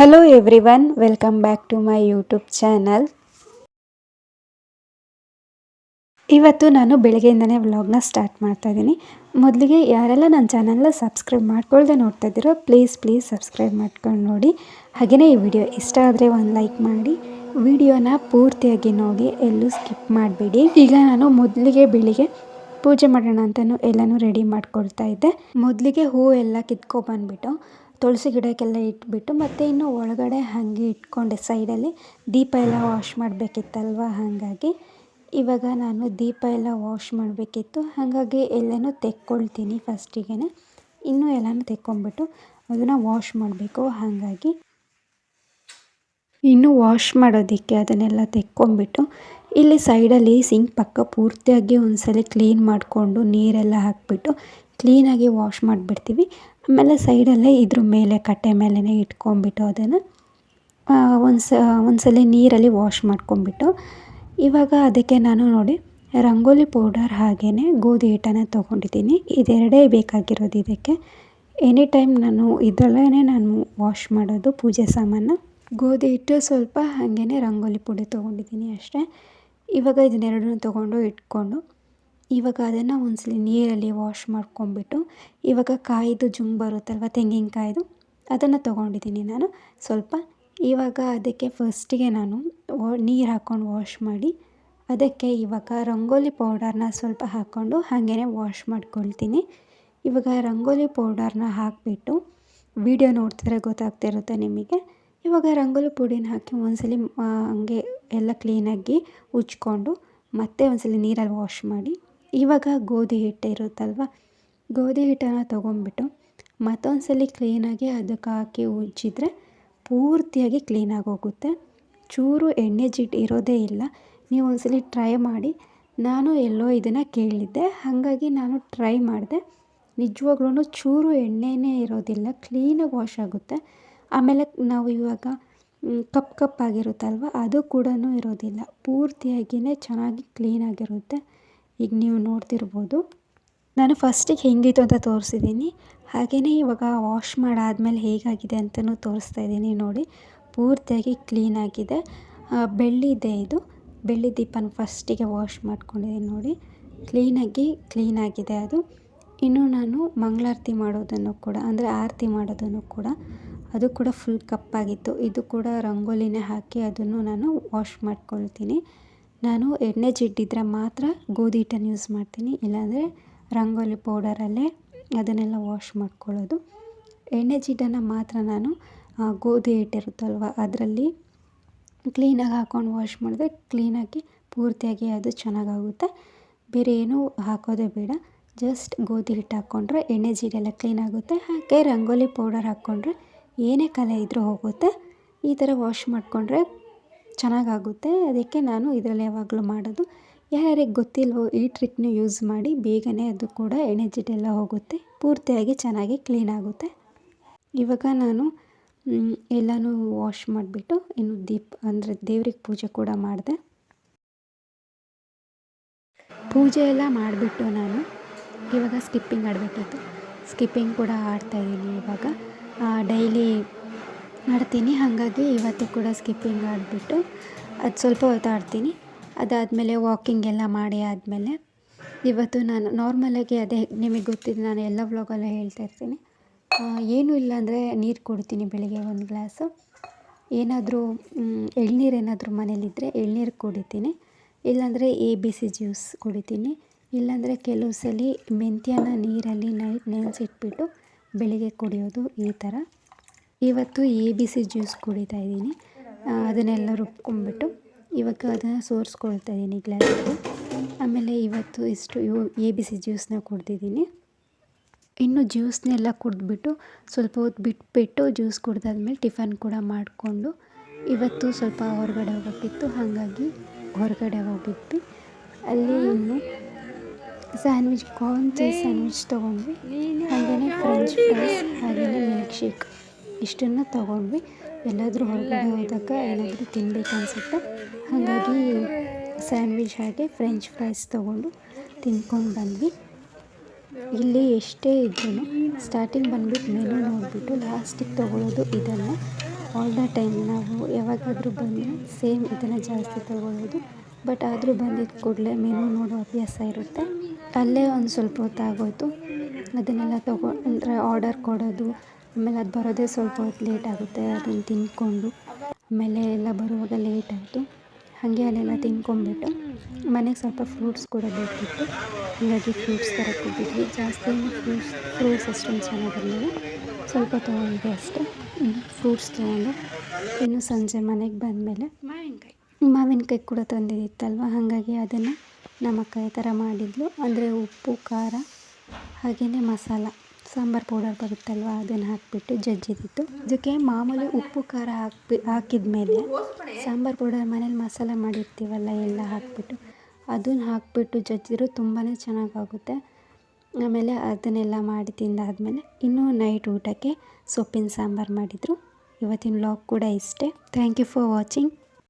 Hello everyone welcome back to my YouTube channel ಇವತ್ತು ನಾನು ಬೆಳಗ್ಗೆಯಿಂದನೇ ವ್ಲಾಗ್ನ ಸ್ಟಾರ್ಟ್ ಮಾಡ್ತಾ ಇದ್ದೀನಿ. ಮೊದಲಿಗೆ ಯಾರೆಲ್ಲ ನನ್ನ ಚಾನಲ್ನ ಸಬ್ಸ್ಕ್ರೈಬ್ ಮಾಡ್ಕೊಳ್ದೆ ನೋಡ್ತಾ ಇದ್ದೀರೋ ಪ್ಲೀಸ್ ಪ್ಲೀಸ್ ಸಬ್ಸ್ಕ್ರೈಬ್ ಮಾಡ್ಕೊಂಡು ನೋಡಿ. ಹಾಗೆಯೇ ಈ ವಿಡಿಯೋ ಇಷ್ಟ ಆದರೆ ಒಂದು ಲೈಕ್ ಮಾಡಿ. ವಿಡಿಯೋನ ಪೂರ್ತಿಯಾಗಿ ನೋಡಿ, ಎಲ್ಲೂ ಸ್ಕಿಪ್ ಮಾಡಬೇಡಿ. ಈಗ ನಾನು ಮೊದಲಿಗೆ ಬೆಳಿಗ್ಗೆ ಪೂಜೆ ಮಾಡೋಣ ಅಂತಲೂ ಎಲ್ಲನೂ ರೆಡಿ ಮಾಡ್ಕೊಳ್ತಾ ಇದ್ದೆ. ಮೊದಲಿಗೆ ಹೂ ಎಲ್ಲ ಕಿತ್ಕೊಬಂದ್ಬಿಟ್ಟು ತುಳಸಿ ಗಿಡಕ್ಕೆಲ್ಲ ಇಟ್ಬಿಟ್ಟು ಮತ್ತು ಇನ್ನು ಒಳಗಡೆ ಹಾಗೆ ಇಟ್ಕೊಂಡೆ ಸೈಡಲ್ಲಿ ದೀಪ ಎಲ್ಲ ವಾಶ್ ಮಾಡಬೇಕಿತ್ತಲ್ವ? ಹಾಗಾಗಿ ಇವಾಗ ನಾನು ದೀಪ ಎಲ್ಲ ವಾಶ್ ಮಾಡಬೇಕಿತ್ತು. ಹಾಗಾಗಿ ಎಲ್ಲನೂ ತೆಕ್ಕೊಳ್ತೀನಿ ಫಸ್ಟಿಗೆ ಇನ್ನೂ ಎಲ್ಲನೂ ತೆಕ್ಕೊಂಬಿಟ್ಟು ಅದನ್ನು ವಾಶ್ ಮಾಡಬೇಕು. ಹಾಗಾಗಿ ಇನ್ನು ವಾಶ್ ಮಾಡೋದಕ್ಕೆ ಅದನ್ನೆಲ್ಲ ತೆಕ್ಕೊಂಬಿಟ್ಟು ಇಲ್ಲಿ ಸೈಡಲ್ಲಿ ಸಿಂಕ್ ಪಕ್ಕ ಪೂರ್ತಿಯಾಗಿ ಒಂದ್ಸಲ ಕ್ಲೀನ್ ಮಾಡಿಕೊಂಡು ನೀರೆಲ್ಲ ಹಾಕಿಬಿಟ್ಟು ಕ್ಲೀನಾಗಿ ವಾಶ್ ಮಾಡಿಬಿಡ್ತೀವಿ. ಆಮೇಲೆ ಸೈಡಲ್ಲೇ ಇದ್ರ ಮೇಲೆ, ಕಟ್ಟೆ ಮೇಲೇ ಇಟ್ಕೊಂಬಿಟ್ಟು ಅದನ್ನು ಒಂದು ಸ ಒಂದ್ಸಲ ನೀರಲ್ಲಿ ವಾಶ್ ಮಾಡ್ಕೊಂಬಿಟ್ಟು ಇವಾಗ ಅದಕ್ಕೆ ನಾನು ನೋಡಿ ರಂಗೋಲಿ ಪೌಡರ್ ಹಾಗೆಯೇ ಗೋಧಿ ಹಿಟ್ಟನ್ನು ತೊಗೊಂಡಿದ್ದೀನಿ. ಇದೆರಡೇ ಬೇಕಾಗಿರೋದು ಇದಕ್ಕೆ. ಎನಿ ಟೈಮ್ ನಾನು ಇದರಲ್ಲೇ ನಾನು ವಾಶ್ ಮಾಡೋದು, ಪೂಜೆ ಸಾಮಾನು ಗೋಧಿ ಹಿಟ್ಟು ಸ್ವಲ್ಪ ಹಾಗೆಯೇ ರಂಗೋಲಿ ಪುಡಿ ತೊಗೊಂಡಿದ್ದೀನಿ ಅಷ್ಟೇ. ಇವಾಗ ಇದನ್ನೆರಡನ್ನೂ ತೊಗೊಂಡು ಇಟ್ಕೊಂಡು ಇವಾಗ ಅದನ್ನು ಒಂದ್ಸಲ ನೀರಲ್ಲಿ ವಾಶ್ ಮಾಡ್ಕೊಂಬಿಟ್ಟು ಇವಾಗ ಕಾಯಿದು ಜುಮ್ ಬರುತ್ತಲ್ವ ತೆಂಗಿನಕಾಯ್ದು, ಅದನ್ನು ತೊಗೊಂಡಿದ್ದೀನಿ ನಾನು. ಸ್ವಲ್ಪ ಇವಾಗ ಅದಕ್ಕೆ ಫಸ್ಟಿಗೆ ನಾನು ನೀರು ಹಾಕ್ಕೊಂಡು ವಾಶ್ ಮಾಡಿ, ಅದಕ್ಕೆ ಇವಾಗ ರಂಗೋಲಿ ಪೌಡರ್ನ ಸ್ವಲ್ಪ ಹಾಕ್ಕೊಂಡು ಹಾಗೇ ವಾಶ್ ಮಾಡ್ಕೊಳ್ತೀನಿ. ಇವಾಗ ರಂಗೋಲಿ ಪೌಡರ್ನ ಹಾಕಿಬಿಟ್ಟು ವಿಡಿಯೋ ನೋಡ್ತಿದ್ರೆ ಗೊತ್ತಾಗ್ತಿರುತ್ತೆ ನಿಮಗೆ. ಇವಾಗ ರಂಗೋಲಿ ಪುಡಿನ ಹಾಕಿ ಒಂದ್ಸಲ ಹಂಗೆ ಎಲ್ಲ ಕ್ಲೀನಾಗಿ ಉಜ್ಕೊಂಡು ಮತ್ತೆ ಒಂದ್ಸಲ ನೀರಲ್ಲಿ ವಾಶ್ ಮಾಡಿ. ಇವಾಗ ಗೋಧಿ ಹಿಟ್ಟು ಇರುತ್ತಲ್ವ? ಗೋಧಿ ಹಿಟ್ಟನ್ನು ತೊಗೊಂಡ್ಬಿಟ್ಟು ಮತ್ತೊಂದು ಸಲ ಕ್ಲೀನಾಗಿ ಅದಕ್ಕೆ ಹಾಕಿ ಉಜ್ಜಿದ್ರೆ ಪೂರ್ತಿಯಾಗಿ ಕ್ಲೀನಾಗಿ ಹೋಗುತ್ತೆ. ಚೂರು ಎಣ್ಣೆ ಜಿಡ್ಡು ಇರೋದೇ ಇಲ್ಲ. ನೀವು ಒಂದ್ಸಲಿ ಟ್ರೈ ಮಾಡಿ. ನಾನು ಎಲ್ಲೋ ಇದನ್ನು ಕೇಳಿದ್ದೆ. ಹಾಗಾಗಿ ನಾನು ಟ್ರೈ ಮಾಡಿದೆ. ನಿಜವಾಗ್ಲೂ ಚೂರು ಎಣ್ಣೆನೇ ಇರೋದಿಲ್ಲ. ಕ್ಲೀನಾಗಿ ವಾಶ್ ಆಗುತ್ತೆ. ಆಮೇಲೆ ನಾವು ಇವಾಗ ಕಪ್ ಕಪ್ಪಾಗಿರುತ್ತಲ್ವ ಅದು ಕೂಡ ಇರೋದಿಲ್ಲ. ಪೂರ್ತಿಯಾಗಿಯೇ ಚೆನ್ನಾಗಿ ಕ್ಲೀನಾಗಿರುತ್ತೆ. ಈಗ ನೀವು ನೋಡ್ತಿರ್ಬೋದು. ನಾನು ಫಸ್ಟಿಗೆ ಹೆಂಗಿತ್ತು ಅಂತ ತೋರಿಸಿದ್ದೀನಿ. ಹಾಗೆಯೇ ಇವಾಗ ವಾಶ್ ಮಾಡಾದಮೇಲೆ ಹೇಗಾಗಿದೆ ಅಂತಲೂ ತೋರಿಸ್ತಾ ಇದ್ದೀನಿ ನೋಡಿ. ಪೂರ್ತಿಯಾಗಿ ಕ್ಲೀನಾಗಿದೆ ಬೆಳ್ಳಿದೆ ಇದು ಬೆಳ್ಳಿ ದೀಪನ ಫಸ್ಟಿಗೆ ವಾಶ್ ಮಾಡ್ಕೊಂಡಿದ್ದೀನಿ ನೋಡಿ. ಕ್ಲೀನಾಗಿ ಕ್ಲೀನಾಗಿದೆ ಅದು. ಇನ್ನು ನಾನು ಮಂಗಳಾರತಿ ಮಾಡೋದನ್ನು ಕೂಡ, ಅಂದರೆ ಆರತಿ ಮಾಡೋದನ್ನು ಕೂಡ, ಅದು ಕೂಡ ಫುಲ್ ಕಪ್ಪಾಗಿತ್ತು ಇದು ಕೂಡ ರಂಗೋಲಿನೇ ಹಾಕಿ ಅದನ್ನು ನಾನು ವಾಶ್ ಮಾಡ್ಕೊಳ್ತೀನಿ. ನಾನು ಎಣ್ಣೆ ಜಿಡ್ಡಿದ್ರೆ ಮಾತ್ರ ಗೋಧಿ ಹಿಟ್ಟನ್ನು ಯೂಸ್ ಮಾಡ್ತೀನಿ. ಇಲ್ಲಾಂದರೆ ರಂಗೋಲಿ ಪೌಡರಲ್ಲೇ ಅದನ್ನೆಲ್ಲ ವಾಶ್ ಮಾಡ್ಕೊಳ್ಳೋದು. ಎಣ್ಣೆ ಜಿಡ್ಡನ್ನು ಮಾತ್ರ ನಾನು ಗೋಧಿ ಹಿಟ್ಟಿರುತ್ತಲ್ವ ಅದರಲ್ಲಿ ಕ್ಲೀನಾಗಿ ಹಾಕ್ಕೊಂಡು ವಾಶ್ ಮಾಡಿದ್ರೆ ಕ್ಲೀನಾಗಿ ಪೂರ್ತಿಯಾಗಿ ಅದು ಚೆನ್ನಾಗಾಗುತ್ತೆ. ಬೇರೆ ಏನೂ ಹಾಕೋದೇ ಬೇಡ. ಜಸ್ಟ್ ಗೋಧಿ ಹಿಟ್ಟು ಹಾಕ್ಕೊಂಡ್ರೆ ಎಣ್ಣೆ ಜೀರೆಲ್ಲ ಕ್ಲೀನ್ ಆಗುತ್ತೆ. ಹಾಗೆ ರಂಗೋಲಿ ಪೌಡರ್ ಹಾಕ್ಕೊಂಡ್ರೆ ಏನೇ ಕಲೆ ಇದ್ರೂ ಹೋಗುತ್ತೆ. ಈ ಥರ ವಾಶ್ ಮಾಡಿಕೊಂಡ್ರೆ ಚೆನ್ನಾಗಾಗುತ್ತೆ. ಅದಕ್ಕೆ ನಾನು ಇದರಲ್ಲಿ ಯಾವಾಗಲೂ ಮಾಡೋದು. ಯಾರ್ಯಾರಿಗೆ ಗೊತ್ತಿಲ್ವೋ ಈ ಟ್ರಿಕ್ನ ಯೂಸ್ ಮಾಡಿ ಬೇಗನೆ ಅದು ಕೂಡ ಎಣ್ಣೆ ಜಿಡ್ಡೆಲ್ಲ ಹೋಗುತ್ತೆ. ಪೂರ್ತಿಯಾಗಿ ಚೆನ್ನಾಗಿ ಕ್ಲೀನ್ ಆಗುತ್ತೆ. ಇವಾಗ ನಾನು ಎಲ್ಲನೂ ವಾಶ್ ಮಾಡಿಬಿಟ್ಟು ಇನ್ನು ದೀಪ, ಅಂದರೆ ದೇವ್ರಿಗೆ ಪೂಜೆ ಕೂಡ ಮಾಡಿದೆ. ಪೂಜೆ ಎಲ್ಲ ಮಾಡಿಬಿಟ್ಟು ನಾನು ಇವಾಗ ಸ್ಕಿಪ್ಪಿಂಗ್ ಆಡಬೇಕಿತ್ತು ಸ್ಕಿಪ್ಪಿಂಗ್ ಕೂಡ ಆಡ್ತಾಯಿದ್ದೀನಿ ಇವಾಗ. ಡೈಲಿ ಆಡ್ತೀನಿ ಹಾಗಾಗಿ ಇವತ್ತು ಕೂಡ ಸ್ಕಿಪ್ಪಿಂಗ್ ಆಡಿಬಿಟ್ಟು ಅದು ಸ್ವಲ್ಪ ಹೊತ್ತಾಡ್ತೀನಿ ಅದಾದಮೇಲೆ ವಾಕಿಂಗ್ ಎಲ್ಲ ಮಾಡಿ ಆದಮೇಲೆ ಇವತ್ತು ನಾನು ನಾರ್ಮಲಾಗಿ ಅದೇ ನಿಮಗೆ ಗೊತ್ತಿದೆ ನಾನು ಎಲ್ಲ ವ್ಲಾಗಲ್ಲೂ ಹೇಳ್ತಾ ಇರ್ತೀನಿ. ಏನೂ ಇಲ್ಲ ಅಂದರೆ ನೀರು ಕುಡಿತೀನಿ ಬೆಳಿಗ್ಗೆ ಒಂದು ಗ್ಲಾಸು ಏನಾದರೂ ಎಳ್ನೀರು ಏನಾದರೂ ಮನೇಲಿದ್ದರೆ ಎಳ್ನೀರು ಕುಡಿತೀನಿ. ಇಲ್ಲಾಂದರೆ ಎ ಬಿ ಸಿ ಜ್ಯೂಸ್ ಕುಡಿತೀನಿ. ಇಲ್ಲಾಂದರೆ ಕೆಲವು ಸಲ ಮೆಂತ್ಯನ ನೀರಲ್ಲಿ ನೈಟ್ ನೆನೆಸಿಟ್ಬಿಟ್ಟು ಬೆಳಿಗ್ಗೆ ಕುಡಿಯೋದು ಈ ಥರ ಇವತ್ತು ಎ ಬಿ ಸಿ ಜ್ಯೂಸ್ ಕುಡಿತಾ ಇದ್ದೀನಿ. ಅದನ್ನೆಲ್ಲ ರುಬ್ಕೊಂಡ್ಬಿಟ್ಟು ಇವಾಗ ಅದನ್ನು ಸೋರಿಸ್ಕೊಳ್ತಾ ಇದ್ದೀನಿ ಗ್ಲಾಸಲ್ಲಿ ಆಮೇಲೆ ಇವತ್ತು ಇಷ್ಟು ಯು ಎ ಬಿ ಸಿ ಜ್ಯೂಸ್ನ ಕುಡ್ದಿದ್ದೀನಿ. ಇನ್ನು ಜ್ಯೂಸ್ನೆಲ್ಲ ಕುಡಿದ್ಬಿಟ್ಟು ಸ್ವಲ್ಪ ಹೊತ್ತು ಬಿಟ್ಬಿಟ್ಟು ಜ್ಯೂಸ್ ಕುಡ್ದಾದ್ಮೇಲೆ ಟಿಫನ್ ಕೂಡ ಮಾಡಿಕೊಂಡು ಇವತ್ತು ಸ್ವಲ್ಪ ಹೊರಗಡೆ ಹೋಗೋಕ್ಕಿತ್ತು ಹಾಗಾಗಿ ಹೊರಗಡೆ ಹೋಗಿದ್ವಿ. ಅಲ್ಲಿ ಇನ್ನು ಸ್ಯಾಂಡ್ವಿಚ್, ಕಾರ್ನ್ ಚೀಸ್ ಸ್ಯಾಂಡ್ವಿಚ್ ತೊಗೊಂಡ್ವಿ. ಹಾಗೆಯೇ ಫ್ರೆಂಚ್ ಫ್ರೈಸ್ ಹಾಗೆಯೇ ಮಿಲ್ಕ್ ಶೇಕ್ ಇಷ್ಟನ್ನು ತೊಗೊಂಡ್ವಿ. ಎಲ್ಲಾದರೂ ಹೊರಗಡೆ ಹೋದಾಗ ಏನಾದರೂ ತಿನ್ಬೇಕು ಅನಿಸುತ್ತೆ. ಹಾಗಾಗಿ ಸ್ಯಾಂಡ್ವಿಚ್ ಹಾಗೆ ಫ್ರೆಂಚ್ ಫ್ರೈಸ್ ತೊಗೊಂಡು ತಿನ್ಕೊಂಡು ಬಂದ್ವಿ. ಇಲ್ಲಿ ಎಷ್ಟೇ ಇದ್ರೂ ಸ್ಟಾರ್ಟಿಂಗ್ ಬಂದ್ಬಿಟ್ಟು ಮೆನು ನೋಡಿಬಿಟ್ಟು ಲಾಸ್ಟಿಗೆ ತೊಗೊಳ್ಳೋದು ಇದನ್ನು. ಆಲ್ ದ ಟೈಮ್ ನಾವು ಯಾವಾಗಾದರೂ ಬಂದರೆ ಸೇಮ್ ಇದನ್ನು ಜಾಸ್ತಿ ತೊಗೊಳ್ಳೋದು. ಬಟ್ ಆದರೂ ಬಂದಿದ್ದ ಕೂಡಲೇ ಮೆನು ನೋಡೋ ಅಭ್ಯಾಸ ಇರುತ್ತೆ. ಅಲ್ಲೇ ಒಂದು ಸ್ವಲ್ಪ ಹೊತ್ತು ಆಗೋಯಿತು ಅದನ್ನೆಲ್ಲ ತಗೊ ಅಂದರೆ ಆರ್ಡರ್ ಕೊಡೋದು ಆಮೇಲೆ ಅದು ಬರೋದೇ ಸ್ವಲ್ಪ ಹೊತ್ತು ಲೇಟ್ ಆಗುತ್ತೆ, ಅದನ್ನು ತಿಂದ್ಕೊಂಡು ಆಮೇಲೆ ಎಲ್ಲ ಬರುವಾಗ ಲೇಟ್ ಆಯಿತು. ಹಾಗೆ ಅಲ್ಲೆಲ್ಲ ತಿನ್ಕೊಂಬಿಟ್ಟು ಮನೆಗೆ ಸ್ವಲ್ಪ ಫ್ರೂಟ್ಸ್ ಕೂಡ ಬೇಕಿತ್ತು. ಹಾಗಾಗಿ ಫ್ರೂಟ್ಸ್ ಥರ ಹೋಗಿದ್ವಿ ಜಾಸ್ತಿ ಫ್ರೂಟ್ಸ್ ಫ್ರೂಟ್ಸ್ ಅಷ್ಟೊಂದು ಚೆನ್ನಾಗಿರಲಿಲ್ಲ. ಸ್ವಲ್ಪ ತೊಗೊಂಡೆ ಅಷ್ಟೇ. ಫ್ರೂಟ್ಸ್ ತೊಗೊಂಡು. ಇನ್ನು ಸಂಜೆ ಮನೆಗೆ ಬಂದಮೇಲೆ ಮಾವಿನಕಾಯಿ ಮಾವಿನಕಾಯಿ ಕೂಡ ತಂದಿದ್ದಿತ್ತಲ್ವ? ಹಾಗಾಗಿ ಅದನ್ನು ನಮ್ಮ ಈ ಥರ ಮಾಡಿದ್ಲು. ಅಂದರೆ ಉಪ್ಪು, ಖಾರ, ಹಾಗೆಯೇ ಮಸಾಲ. ಸಾಂಬಾರು ಪೌಡರ್ ಬರುತ್ತಲ್ವ, ಅದನ್ನು ಹಾಕಿಬಿಟ್ಟು ಜಜ್ಜಿದ್ದಿತ್ತು ಇದಕ್ಕೆ ಮಾಮೂಲಿ ಉಪ್ಪು, ಖಾರ ಹಾಕಿ ಹಾಕಿದ ಮೇಲೆ ಸಾಂಬಾರು ಪೌಡರ್ ಮನೇಲಿ ಮಸಾಲ ಮಾಡಿರ್ತೀವಲ್ಲ, ಎಲ್ಲ ಹಾಕಿಬಿಟ್ಟು ಅದನ್ನ ಹಾಕಿಬಿಟ್ಟು ಜಜ್ಜಿದ್ರು ತುಂಬಾ ಚೆನ್ನಾಗಾಗುತ್ತೆ. ಆಮೇಲೆ ಅದನ್ನೆಲ್ಲ ಮಾಡಿ ತಿಂದಾದಮೇಲೆ ಇನ್ನೂ ನೈಟ್ ಊಟಕ್ಕೆ ಸೊಪ್ಪಿನ ಸಾಂಬಾರು ಮಾಡಿದರು. ಇವತ್ತಿನ ವ್ಲಾಗ್ ಕೂಡ ಇಷ್ಟೇ. Thank you for watching